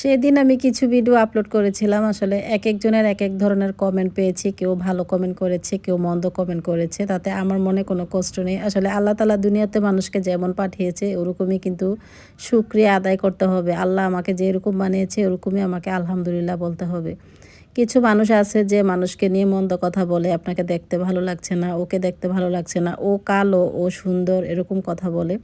সেদিন আমি কিছু ভিডিও আপলোড করেছিলাম। আসলে এক একজনের এক এক ধরনের কমেন্ট পেয়েছি। কেউ ভালো কমেন্ট করেছে, কেউ মন্দ কমেন্ট করেছে। তাতে আমার মনে কোনো কষ্ট নেই। আসলে আল্লাহ তালা দুনিয়াতে মানুষকে যেমন পাঠিয়েছে, ওরকমই কিন্তু সুক্রিয়া আদায় করতে হবে। আল্লাহ আমাকে যেরকম বানিয়েছে, ওরকমই আমাকে আলহামদুলিল্লাহ বলতে হবে। কিছু মানুষ আছে যে মানুষকে নিয়ে মন্দ কথা বলে, আপনাকে দেখতে ভালো লাগছে না, ওকে দেখতে ভালো লাগছে না, ও কালো, ও সুন্দর, এরকম কথা বলে।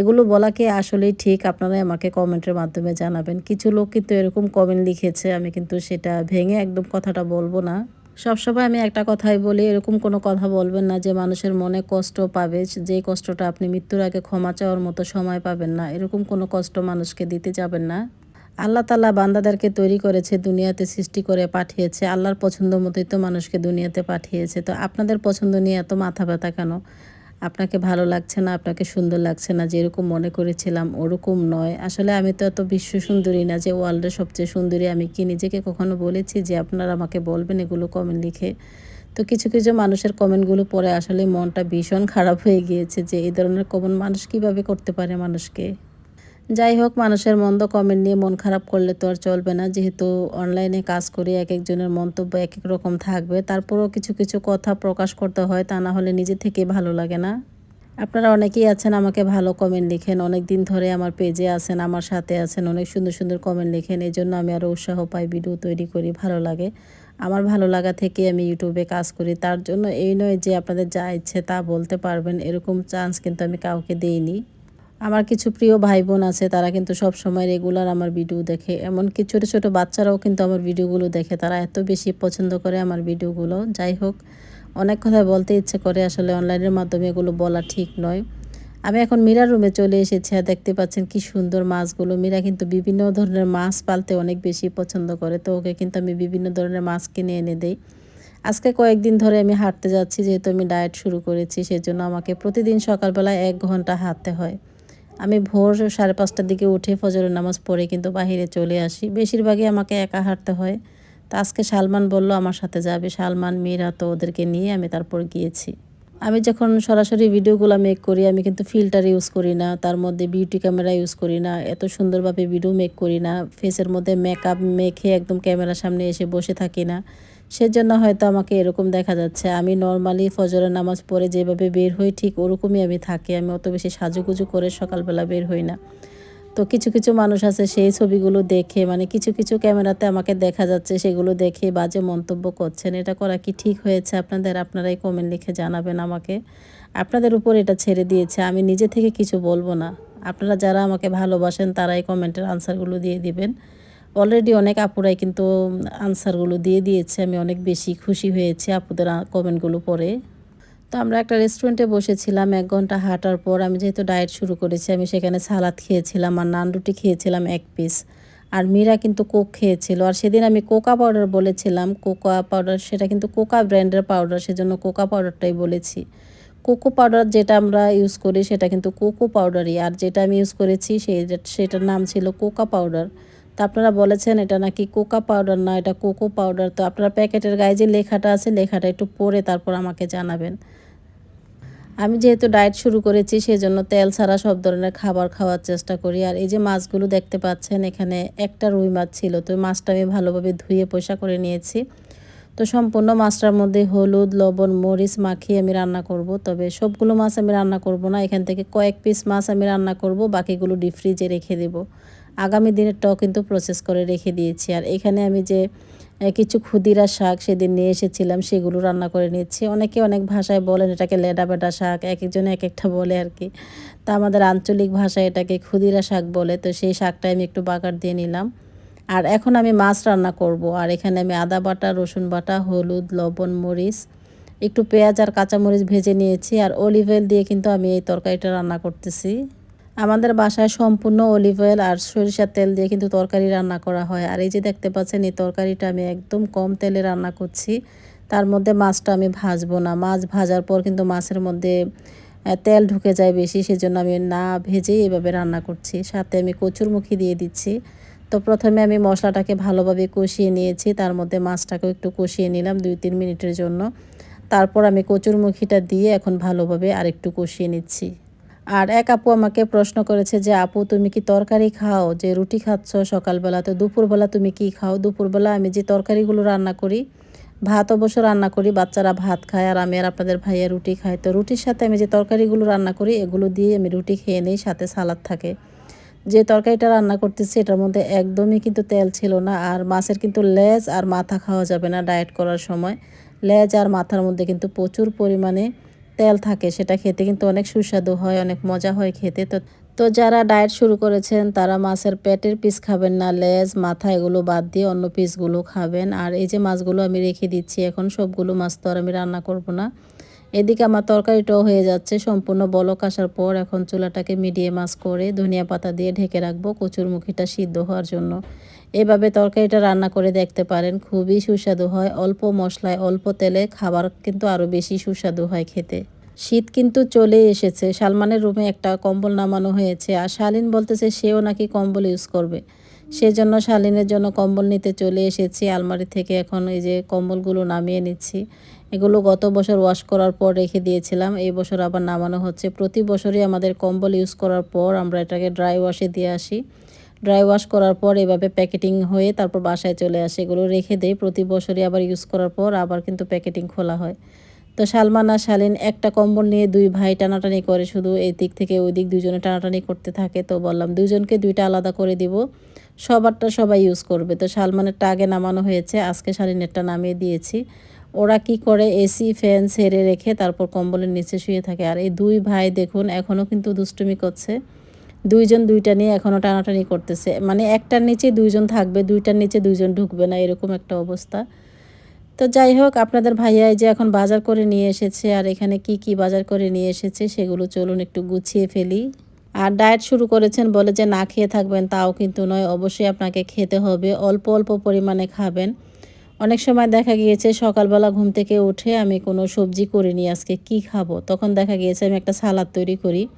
এগুলো বলা কি আসলেই ঠিক? আপনারাই আমাকে কমেন্টের মাধ্যমে জানাবেন। কিছু লোক কিন্তু এরকম কমেন্ট লিখেছে, আমি কিন্তু সেটা ভেঙে একদম কথাটা বলব না। সবসময় আমি একটা কথাই বলি, এরকম কোনো কথা বলবেন না যে মানুষের মনে কষ্ট পাবে, যে কষ্টটা আপনি মৃত্যুর আগে ক্ষমা চাওয়ার মতো সময় পাবেন না, এরকম কোনো কষ্ট মানুষকে দিতে যাবেন না। আল্লাহ তাল্লাহ বান্দাদেরকে তৈরি করেছে, দুনিয়াতে সৃষ্টি করে পাঠিয়েছে, আল্লাহর পছন্দ মতোই তো মানুষকে দুনিয়াতে পাঠিয়েছে। তো আপনাদের পছন্দ নিয়ে এত মাথা ব্যথা কেন? আপনাকে ভালো লাগছে না, আপনাকে সুন্দর লাগছে না, যেরকম মনে করেছিলাম ওরকম নয়। আসলে আমি তো এত বিশ্ব সুন্দরী না যে ওয়ার্ল্ডের সবচেয়ে সুন্দরী আমি কি নিজেকে কখনো বলেছি যে আপনারা আমাকে বলবেন এগুলো কমেন্ট লিখে? তো কিছু কিছু মানুষের কমেন্টগুলো পরে আসলে মনটা ভীষণ খারাপ হয়ে গিয়েছে যে এই ধরনের কমেন্ট মানুষ কীভাবে করতে পারে মানুষকে? যাই হোক মানুষের মন্দ কমেন্ট নিয়ে মন খারাপ করলে তো আর চলবে না। যেহেতু অনলাইনে কাজ করি, এক একজনের মন্তব্য এক এক রকম থাকবে। তারপরেও কিছু কিছু কথা প্রকাশ করতে হয়, তা না হলে নিজে থেকে ভালো লাগে না। আপনারা অনেকেই আছেন, আমাকে ভালো কমেন্ট লিখেন। অনেক দিন ধরে আমার পেজে আছেন, আমার সাথে আছেন, অনেক সুন্দর সুন্দর কমেন্ট লিখেন। এই জন্য আমি আরও উৎসাহ পাই ভিডিও তৈরি করি, ভালো লাগে। আমার ভালো লাগা থেকে আমি ইউটিউবে কাজ করি। তার জন্য এই নয় যে আপনাদের যা ইচ্ছে তা বলতে পারবেন। এরকম চান্স কিন্তু আমি কাউকে দিইনি। আমার কিছু প্রিয় ভাই বোন আছে, তারা কিন্তু সব সময় রেগুলার আমার ভিডিও দেখে। এমনকি ছোটো ছোটো বাচ্চারাও কিন্তু আমার ভিডিওগুলো দেখে। তারা এত বেশি পছন্দ করে আমার ভিডিওগুলো যাই হোক, অনেক কথা বলতে ইচ্ছে করে, আসলে অনলাইনের মাধ্যমে এগুলো বলা ঠিক নয়। আমি এখন মীরা রুমে চলে এসেছি আর দেখতে পাচ্ছেন কি সুন্দর মাছগুলো। মীরা কিন্তু বিভিন্ন ধরনের মাছ পালতে অনেক বেশি পছন্দ করে, তো ওকে কিন্তু আমি বিভিন্ন ধরনের মাছ কিনে এনে দিই। আজকে কয়েকদিন ধরে আমি হাঁটতে যাচ্ছি, যেহেতু আমি ডায়েট শুরু করেছি, সেজন্য আমাকে প্রতিদিন সকালবেলা এক ঘণ্টা হাঁটতে হয়। আমি ভোর সাড়ে পাঁচটার দিকে উঠে ফজরের নামাজ পড়ে কিন্তু বাহিরে চলে আসি। বেশিরভাগই আমাকে একা হাঁটতে হয়। তা আজকে সালমান বলল, আমার সাথে যাবে সালমান, মীরা তো ওদেরকে নিয়ে আমি তারপর গিয়েছি। আমি যখন সরাসরি ভিডিওগুলো মেক করি, আমি কিন্তু ফিল্টার ইউজ করি না, তার মধ্যে বিউটি ক্যামেরা ইউজ করি না, এত সুন্দরভাবে ভিডিও মেক করি না ফেসের মধ্যে মেকআপ মেখে একদম ক্যামেরার সামনে এসে বসে থাকি না। সেজন্য হয়তো আমাকে এরকম দেখা যাচ্ছে। আমি নর্মালি ফজরের নামাজ পড়ে যেভাবে বের হই, ঠিক ওরকমই আমি থাকি। আমি অত বেশি সাজুগুজু করে সকালবেলা বের হই না। তো কিছু কিছু মানুষ আছে, সেই ছবিগুলো দেখে মানে কিছু কিছু ক্যামেরাতে আমাকে দেখা যাচ্ছে, সেগুলো দেখে বাজে মন্তব্য করছেন। এটা করা কি ঠিক হয়েছে আপনাদের? আপনারাই কমেন্ট লিখে জানাবেন আমাকে। আপনাদের উপর এটা ছেড়ে দিয়েছে। আমি নিজে থেকে কিছু বলব না। আপনারা যারা আমাকে ভালোবাসেন, তারাই কমেন্টের আনসারগুলো দিয়ে দিবেন। অলরেডি অনেক আপুরাই কিন্তু আনসারগুলো দিয়ে দিয়েছে। আমি অনেক বেশি খুশি হয়েছি আপুদের কমেন্টগুলো পড়ে। তো আমরা একটা রেস্টুরেন্টে বসেছিলাম, এক ঘণ্টা হাঁটার পর আমি যেহেতু ডায়েট শুরু করেছি, আমি সেখানে সালাদ খেয়েছিলাম আর নান রুটি খেয়েছিলাম এক পিস আর মীরা কিন্তু কোক খেয়েছিল। আর সেদিন আমি কোকা পাউডার বলেছিলাম। কোকা পাউডার সেটা কিন্তু কোকা ব্র্যান্ডের পাউডার সেজন্য কোকা পাউডারটাই বলেছি। কোকো পাউডার যেটা আমরা ইউজ করি, সেটা কিন্তু কোকো পাউডারই আর যেটা আমি ইউজ করেছি, সেই, সেটার নাম ছিল কোকা পাউডার তা আপনারা বলেছেন এটা নাকি কোকা পাউডার না, এটা কোকো পাউডার। তো আপনারা প্যাকেটের গায়ে যে লেখাটা আছে, লেখাটা একটু পরে তারপর আমাকে জানাবেন। আমি যেহেতু ডায়েট শুরু করেছি সেই জন্য তেল ছাড়া সব ধরনের খাবার খাওয়ার চেষ্টা করি। আর এই যে মাছগুলো দেখতে পাচ্ছেন, এখানে একটা রুই মাছ ছিল। তো মাছটা আমি ভালোভাবে ধুয়ে পয়সা করে নিয়েছি। তো সম্পূর্ণ মাছটার মধ্যে হলুদ, লবণ, মরিচ মাখিয়ে আমি রান্না করব। তবে সবগুলো মাছ আমি রান্না করব না, এখান থেকে কয়েক পিস মাছ আমি রান্না করব, বাকিগুলো ডিপ ফ্রিজে রেখে দেবো। আগামী দিনেরটাও কিন্তু প্রসেস করে রেখে দিয়েছি। আর এখানে আমি যে কিছু ক্ষুদিরা শাক সেদিন নিয়ে এসেছিলাম, সেগুলো রান্না করে নিচ্ছি অনেকে অনেক ভাষায় বলেন এটাকে লেডা বেডা শাক এক একজনে এক একটা বলে আর কি। তা আমাদের আঞ্চলিক ভাষায় এটাকে ক্ষুদিরা শাক বলে, তো সেই শাকটা আমি একটু বাগার দিয়ে নিলাম। আর এখন আমি মাছ রান্না করব। আর এখানে আমি আদা বাটা, রসুন বাটা, হলুদ, লবণ, মরিচ, একটু পেঁয়াজ আর কাঁচামরিচ ভেজে নিয়েছি। আর অলিভ অয়েল দিয়ে কিন্তু আমি এই তরকারিটা রান্না করতেছি। আমাদের বাসায় সম্পূর্ণ অলিভ অয়েল আর সরিষার তেল দিয়ে কিন্তু তরকারি রান্না করা হয়। আর এই যে দেখতে পাচ্ছেন, এই তরকারিটা আমি একদম কম তেলে রান্না করছি। তার মধ্যে মাছটা আমি ভাজবো না। মাছ ভাজার পর কিন্তু মাছের মধ্যে তেল ঢুকে যায় বেশি, সেজন্য আমি না ভেজেই এভাবে রান্না করছি। সাথে আমি কচুরমুখী দিয়ে দিচ্ছি। তো প্রথমে আমি মশলাটাকে ভালোভাবে কষিয়ে নিয়েছি। তার মধ্যে মাছটাকেও একটু কষিয়ে নিলাম দুই তিন মিনিটের জন্য। তারপর আমি কচুরমুখীটা দিয়ে এখন ভালোভাবে আরেকটু কষিয়ে নিচ্ছি। আর এক আপু আমাকে প্রশ্ন করেছে যে, আপু, তুমি কি তরকারি খাও? যে রুটি খাচ্ছ সকালবেলা, তো দুপুরবেলা তুমি কি খাও? দুপুরবেলা আমি যে তরকারিগুলো রান্না করি, ভাত অবশ্য রান্না করি, বাচ্চারা ভাত খায় আর আমি আর আপনাদের ভাইয়া রুটি খাই। তো রুটির সাথে আমি যে তরকারিগুলো রান্না করি, এগুলো দিয়ে আমি রুটি খেয়ে নিই, সাথে সালাদ থাকে। যে তরকারিটা রান্না করতেছি, এটার মধ্যে একদমই কিন্তু তেল ছিল না আর মাছের কিন্তু লেজ আর মাথা খাওয়া যাবে না ডায়েট করার সময়। লেজ আর মাথার মধ্যে কিন্তু প্রচুর পরিমাণে তেল থাকে, সেটা খেতে কিন্তু অনেক সুস্বাদু হয়, অনেক মজা হয় খেতে। তো তো যারা ডায়েট শুরু করেছেন, তারা মাছের পেটের পিস খাবেন না, লেজ, মাথা এগুলো বাদ দিয়ে অন্য পিসগুলো খাবেন। আর এই যে মাছগুলো আমি রেখে দিচ্ছি, এখন সবগুলো মাছ তো আর আমি রান্না করব না। এদিকে আমার তরকারিটাও হয়ে যাচ্ছে, সম্পূর্ণ বলক আসার পর এখন চুলাটাকে মিডিয়ে মাছ করে ধনিয়া পাতা দিয়ে ঢেকে রাখব কচুর মুখিটা সিদ্ধ হওয়ার জন্য। এভাবে তরকারিটা রান্না করে দেখতে পারেন, খুবই সুস্বাদু হয়। অল্প মশলায় অল্প তেলে খাবার কিন্তু আরও বেশি সুস্বাদু হয় খেতে। শীত কিন্তু চলে এসেছে। সালমানের রুমে একটা কম্বল নামানো হয়েছে আর শালিন বলতেছে সেও নাকি কম্বল ইউজ করবে। সেজন্য শালিনের জন্য কম্বল নিতে চলে এসেছি। আলমারি থেকে এখন এই যে কম্বলগুলো নামিয়ে নিচ্ছি। এগুলো গত বছর ওয়াশ করার পর রেখে দিয়েছিলাম। এই বছর আবার নামানো হচ্ছে। প্রতি বছরই আমাদের কম্বল ইউজ করার পর আমরা এটাকে ড্রাই ওয়াশে দিয়ে আসি। ড্রাই ওয়াশ করার পর এভাবে প্যাকেটিং হয়ে তারপর বাসায় চলে আসে। এগুলো রেখে দেয়। প্রতি বছরই আবার ইউজ করার পর আবার কিন্তু প্যাকেটিং খোলা হয়। তো সালমান শালিন একটা কম্বল নিয়ে দুই ভাই টানাটানি করে। শুধু এই দিক থেকে ওই দিক দুজনে টানাটানি করতে থাকে। তো বললাম, দুজনকে দুইটা আলাদা করে দিব। সবারটা সবাই ইউজ করবে। তো সালমানেরটা আগে নামানো হয়েছে। আজকে শালিনেরটা নামিয়ে দিয়েছি। ওরা কি করে? এসি ফ্যান ছেড়ে রেখে তারপর কম্বলের নিচে শুয়ে থাকে। আর এই দুই ভাই দেখুন এখনও কিন্তু দুষ্টুমি করছে। দুইজন দুইটা নিয়ে এখনও টানাটানি করতেছে। মানে একটার নিচে দুইজন থাকবে, দুইটার নিচে দুইজন ঢুকবে না, এরকম একটা অবস্থা। তো যাই হোক, আপনাদের ভাইয়াই যে এখন বাজার করে নিয়ে এসেছে, আর এখানে কি কি বাজার করে নিয়ে এসেছে সেগুলো চলুন একটু গুছিয়ে ফেলি। আর ডায়েট শুরু করেছেন বলে যে না খেয়ে থাকবেন তাও কিন্তু নয়, অবশ্যই আপনাকে খেতে হবে, অল্প অল্প পরিমাণে খাবেন। অনেক সময় দেখা গিয়েছে সকালবেলা ঘুম থেকে উঠে আমি কোনো সবজি করিনি, আজকে কি খাব? তখন দেখা গিয়েছে আমি একটা সালাদ তৈরি করি।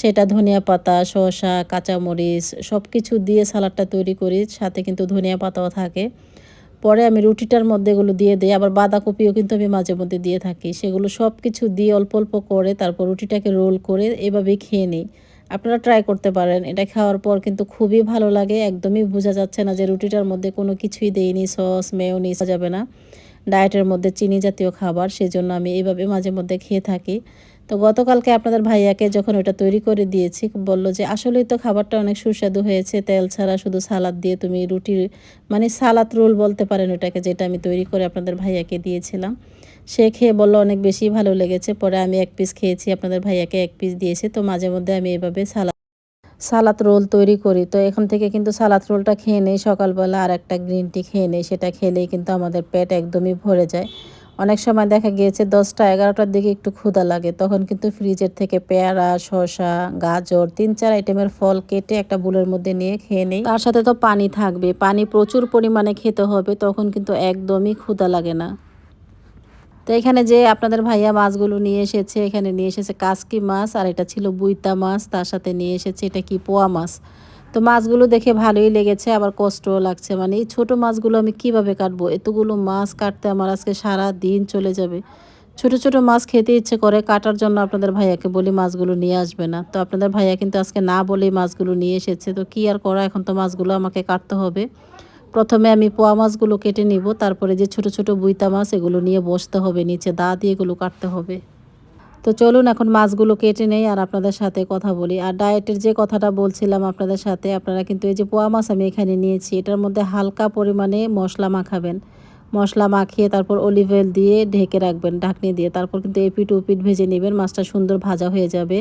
সেটা ধনিয়া পাতা, শসা, কাঁচামরিচ সব কিছু দিয়ে সালাডটা তৈরি করি, সাথে কিন্তু ধনিয়া পাতাও থাকে। পরে আমি রুটিটার মধ্যে এগুলো দিয়ে দিই, আবার বাঁধাকপিও কিন্তু আমি মাঝে মধ্যে দিয়ে থাকি। সেগুলো সব কিছু দিয়ে অল্প অল্প করে তারপর রুটিটাকে রোল করে এভাবেই খেয়ে নিই। আপনারা ট্রাই করতে পারেন, এটা খাওয়ার পর কিন্তু খুবই ভালো লাগে, একদমই বোঝা যাচ্ছে না যে রুটিটার মধ্যে কোনো কিছুই দেইনি, সস মেয়নিস যাবে না। ডায়েটের মধ্যে চিনি জাতীয় খাবার, সেজন্য আমি এইভাবে মাঝে মধ্যে খেয়ে থাকি। তো গতকালকে আপনাদের ভাইয়াকে যখন ওটা তৈরি করে দিয়েছি, বলল যে আসলেই তো খাবারটা অনেক সুস্বাদু হয়েছে, তেল ছাড়া শুধু সালাদ দিয়ে তুমি রুটি মানে সালাদ রোল বলতে পারেন ওটাকে যেটা আমি তৈরি করে আপনাদের ভাইয়াকে দিয়েছিলাম। সে খেয়ে বলল অনেক বেশি ভালো লেগেছে, পরে আমি এক পিস খেয়েছি, আপনাদের ভাইয়াকে এক পিস দিয়েছি, তো মাঝে মধ্যে আমি এভাবে সালাদ সালাদ রোল তৈরি করি। তো এখান থেকে কিন্তু সালাদ রোলটা খেয়ে নেই, সকালবেলা আর একটা গ্রিন টি খেয়ে নেই, সেটা খেলেই কিন্তু আমাদের পেট একদমই ভরে যায়। অনেক সময় দেখা গিয়েছে দশটা, এগারোটার দিকে একটু ক্ষুধা লাগে, তখন কিন্তু ফ্রিজের থেকে পেয়ারা, শসা, গাজর, তিন চার আইটেমের ফল কেটে একটা বুলের মধ্যে নিয়ে খেয়ে নেই। তার সাথে তো পানি থাকবে, পানি প্রচুর পরিমাণে খেতে হবে, তখন কিন্তু একদমই ক্ষুধা লাগে না। তো এখানে যে আপনাদের ভাইয়া মাছগুলো নিয়ে এসেছে, এখানে নিয়ে এসেছে কাসকি মাছ, আর এটা ছিল বুইতা মাছ, তার সাথে নিয়ে এসেছে এটা কি পোয়া মাছ। তো মাছগুলো দেখে ভালোই লেগেছে, আবার কষ্টও লাগছে। মানে এই ছোটো মাছগুলো আমি কীভাবে কাটবো? এতগুলো মাছ কাটতে আমার আজকে সারা দিন চলে যাবে। ছোট ছোট মাছ খেতে ইচ্ছে করে, কাটার জন্য আপনাদের ভাইয়াকে বলি মাছগুলো নিয়ে আসবে না। তো আপনাদের ভাইয়া কিন্তু আজকে না বলেই মাছগুলো নিয়ে এসেছে। তো কী আর করা, এখন তো মাছগুলো আমাকে কাটতে হবে। প্রথমে আমি পোয়া মাছগুলো কেটে নিব, তারপরে যে ছোট ছোট বুইতা মাছ, এগুলো নিয়ে বসতে হবে, নিচে দা দিয়ে এগুলো কাটতে হবে। তো চলুন এখন মাছগুলো কেটে নেই আর আপনাদের সাথে কথা বলি। আর ডায়েটের যে কথাটা বলছিলাম আপনাদের সাথে, আপনারা কিন্তু এই যে পোয়া মাছ আমি এখানে নিয়েছি, এটার মধ্যে হালকা পরিমাণে মশলা মাখাবেন। মশলা মাখিয়ে তারপর অলিভ অয়েল দিয়ে ঢেকে রাখবেন, ঢাকনি দিয়ে। তারপর কিন্তু এপিট উপিট ভেজে নেবেন, মাছটা সুন্দর ভাজা হয়ে যাবে।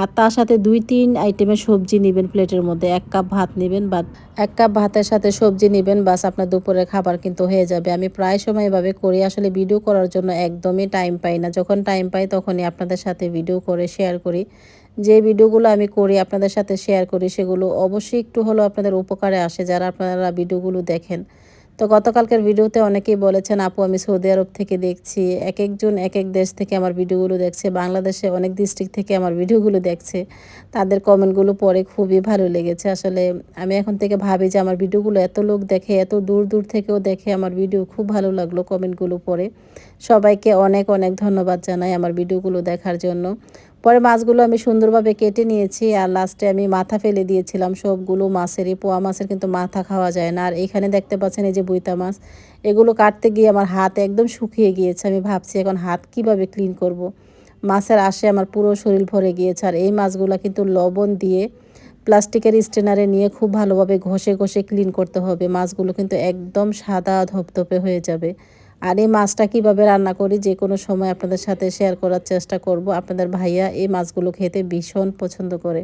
আর তার সাথে দুই তিন আইটেমের সবজি নেবেন প্লেটের মধ্যে। এক কাপ ভাত নেবেন বা এক কাপ ভাতের সাথে সবজি নেবেন, বাস আপনার দুপুরের খাবার কিন্তু হয়ে যাবে। আমি প্রায় সময় এভাবে করি, আসলে ভিডিও করার জন্য একদমই টাইম পাই না। যখন টাইম পাই তখনই আপনাদের সাথে ভিডিও করে শেয়ার করি। যে ভিডিওগুলো আমি করি, আপনাদের সাথে শেয়ার করি, সেগুলো অবশ্যই একটু হলেও আপনাদের উপকারে আসে। যারা আপনারা ভিডিওগুলো দেখেন তো গতকালকের ভিডিওতে অনেকেই বলেছেন, আপু, আমি সৌদি আরব থেকে দেখছি। এক একজন এক এক দেশ থেকে আমার ভিডিওগুলো দেখছে। বাংলাদেশে অনেক ডিস্ট্রিক্ট থেকে আমার ভিডিওগুলো দেখছে। তাদের কমেন্টগুলো পরে খুবই ভালো লেগেছে। আসলে আমি এখন থেকে ভাবি যে আমার ভিডিওগুলো এত লোক দেখে, এত দূর দূর থেকেও দেখে আমার ভিডিও খুব ভালো লাগল কমেন্টগুলো পরে সবাইকে অনেক অনেক ধন্যবাদ জানাই আমার ভিডিওগুলো দেখার জন্য। পরে মাছগুলো আমি সুন্দরভাবে কেটে নিয়েছি আর লাস্টে আমি মাথা ফেলে দিয়েছিলাম সবগুলো মাছেরই পোয়া মাছের কিন্তু মাথা খাওয়া যায় না। আর এখানে দেখতে পাচ্ছেন এই যে বুইতা মাছ, এগুলো কাটতে গিয়ে আমার হাত একদম শুকিয়ে গিয়েছে। আমি ভাবছি এখন হাত কীভাবে ক্লিন করব। মাছের আশে আমার পুরো শরীর ভরে গিয়েছে। আর এই মাছগুলো কিন্তু লবণ দিয়ে প্লাস্টিকের স্টেনারে নিয়ে খুব ভালোভাবে ঘষে ঘষে ক্লিন করতে হবে। মাছগুলো কিন্তু একদম সাদা ধপধপে হয়ে যাবে। আর এই মাছটা কীভাবে রান্না করি, যে কোনো সময় আপনাদের সাথে শেয়ার করার চেষ্টা করব। আপনাদের ভাইয়া এই মাছগুলো খেতে ভীষণ পছন্দ করে।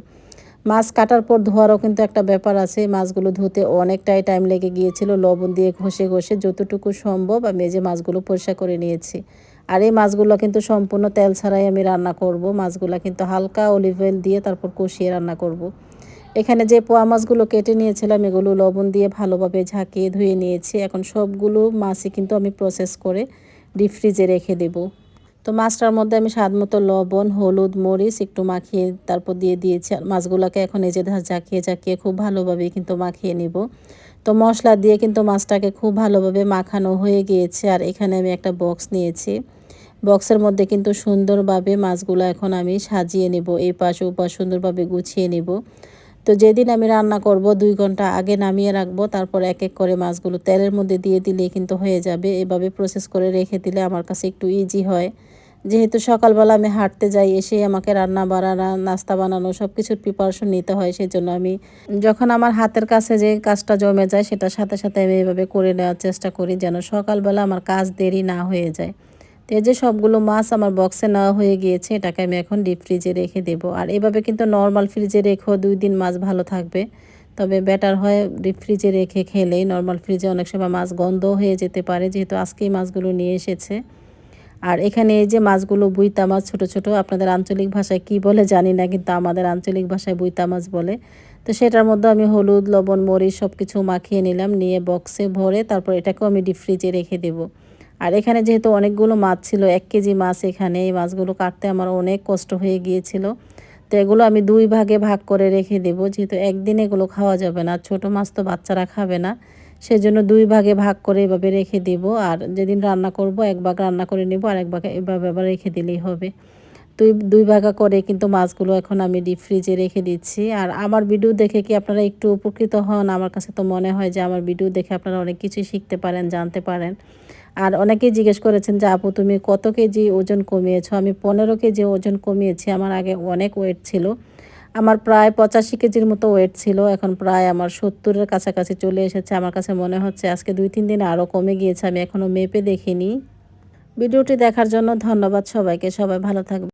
মাছ কাটার পর ধোয়ারও কিন্তু একটা ব্যাপার আছে মাছগুলো ধুতে অনেকটাই টাইম লেগে গিয়েছিল, লবণ দিয়ে ঘষে ঘষে যতটুকু সম্ভব আমি এই যে মাছগুলো পরিষ্কার করে নিয়েছি। আর এই মাছগুলো কিন্তু সম্পূর্ণ তেল ছাড়াই আমি রান্না করব, মাছগুলো কিন্তু হালকা অলিভ অয়েল দিয়ে তারপর কষিয়ে রান্না করব। এখানে যে পোয়া মাছগুলো কেটে নিয়েছিলাম, এগুলো লবণ দিয়ে ভালোভাবে ঝাঁকিয়ে ধুয়ে নিয়েছি। এখন সবগুলো মাছই কিন্তু আমি প্রসেস করে ডিপ ফ্রিজে রেখে দেব। তো মাছটার মধ্যে আমি স্বাদ মতো লবণ, হলুদ, মরিচ একটু মাখিয়ে তারপর দিয়ে দিয়েছি। আর মাছগুলোকে এখন এই যে ঝাঁকিয়ে ঝাঁকিয়ে খুব ভালোভাবে কিন্তু মাখিয়ে নিব। তো মশলা দিয়ে কিন্তু মাছটাকে খুব ভালোভাবে মাখানো হয়ে গিয়েছে। আর এখানে আমি একটা বক্স নিয়েছি। বক্সের মধ্যে কিন্তু সুন্দরভাবে মাছগুলো এখন আমি সাজিয়ে নেব। এই পাশ ও পাশ সুন্দরভাবে গুছিয়ে নেব। তো যেদিন আমি রান্না করব, দুই ঘণ্টা আগে নামিয়ে রাখব, তারপর এক এক করে মাছগুলো তেলের মধ্যে দিয়ে দিলে কিন্তু হয়ে যাবে। এভাবে প্রসেস করে রেখে দিলে আমার কাছে একটু ইজি হয়। যেহেতু সকালবেলা আমি হাঁটতে যাই এসে আমাকে রান্না বাড়ানো, নাস্তা বানানো সব কিছুর প্রিপারেশন নিতে হয়, সেজন্য আমি যখন আমার হাতের কাছে যে কাজটা জমে যায়, সেটার সাথে সাথে আমি এভাবে করে নেওয়ার চেষ্টা করি যেন সকালবেলা আমার কাজ দেরি না হয়ে যায়। তো এই যে সবগুলো মাছ আমার বক্সে নেওয়া হয়ে গিয়েছে, এটাকে আমি এখন ডিপ ফ্রিজে রেখে দেব। আর এভাবে কিন্তু নর্মাল ফ্রিজে রেখেও দুই দিন মাছ ভালো থাকবে। তবে বেটার হয় ডিপ ফ্রিজে রেখে খেলেই। নর্মাল ফ্রিজে অনেক সময় মাছ গন্ধ হয়ে যেতে পারে, যেহেতু আজকেই মাছগুলো নিয়ে এসেছে। আর এখানে এই যে মাছগুলো বুইতা মাছ ছোট ছোট, আপনাদের আঞ্চলিক ভাষায় কি বলে জানি না, কিন্তু আমাদের আঞ্চলিক ভাষায় বুইতা মাছ বলে। তো সেটার মধ্যে আমি হলুদ, লবণ, মরিচ সব কিছু মাখিয়ে নিলাম, নিয়ে বক্সে ভরে তারপর এটাকেও আমি ডিপ ফ্রিজে রেখে দেবো। আর এখানে যেহেতু অনেকগুলো মাছ ছিল, এক কেজি মাছ এখানে, এই মাছগুলো কাটতে আমার অনেক কষ্ট হয়ে গিয়েছিল। তো এগুলো আমি দুই ভাগে ভাগ করে রেখে দেবো, যেহেতু একদিন এগুলো খাওয়া যাবে না, ছোট মাছ তো বাচ্চারা খাবে না। সেজন্য দুই ভাগে ভাগ করে এভাবে রেখে দেব, আর যেদিন রান্না করব এক ভাগ রান্না করে নেব, আর এক ভাগ এভাবে আবার রেখে দিলেই হবে। দুই দুই ভাগা করে কিন্তু মাছগুলো এখন আমি ডিপ ফ্রিজে রেখে দিচ্ছি। আর আমার ভিডিও দেখে কি আপনারা একটু উপকৃত হন? আমার কাছে তো মনে হয় যে আমার ভিডিও দেখে আপনারা অনেক কিছুই শিখতে পারেন, জানতে পারেন। আর অনেকেই জিজ্ঞেস করেছেন যে, আপু, তুমি কত কেজি ওজন কমিয়েছো? আমি পনেরো কেজি ওজন কমিয়েছি, আমার আগে অনেক ওয়েট ছিল। আমার প্রায় পঁচাশি কেজির মতো ওয়েট ছিল, এখন প্রায় আমার সত্তরের কাছাকাছি চলে এসেছে। আমার কাছে মনে হচ্ছে আজকে দুই তিন দিন আরও কমে গিয়েছে, আমি এখনও মেপে দেখিনি। ভিডিওটি দেখার জন্য ধন্যবাদ সবাইকে, সবাই ভালো থাকবে